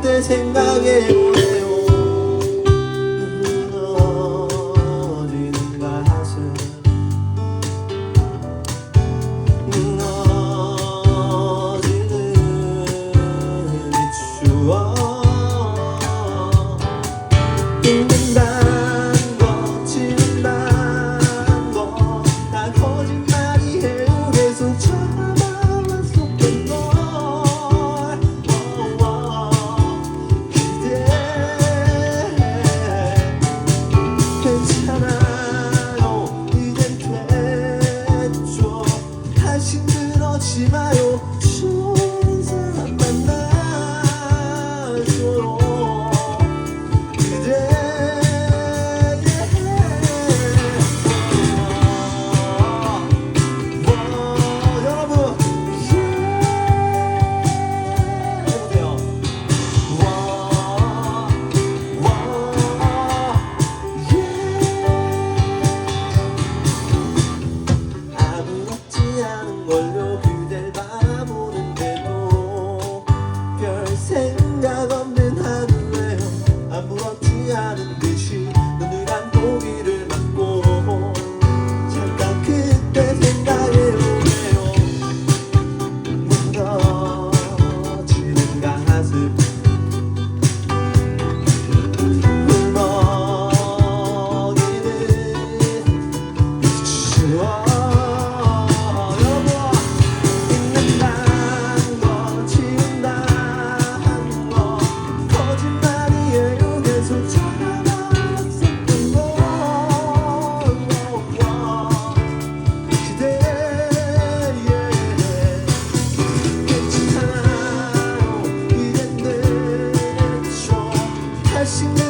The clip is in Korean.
그때 생각해 그러지 마요 Nordeste tem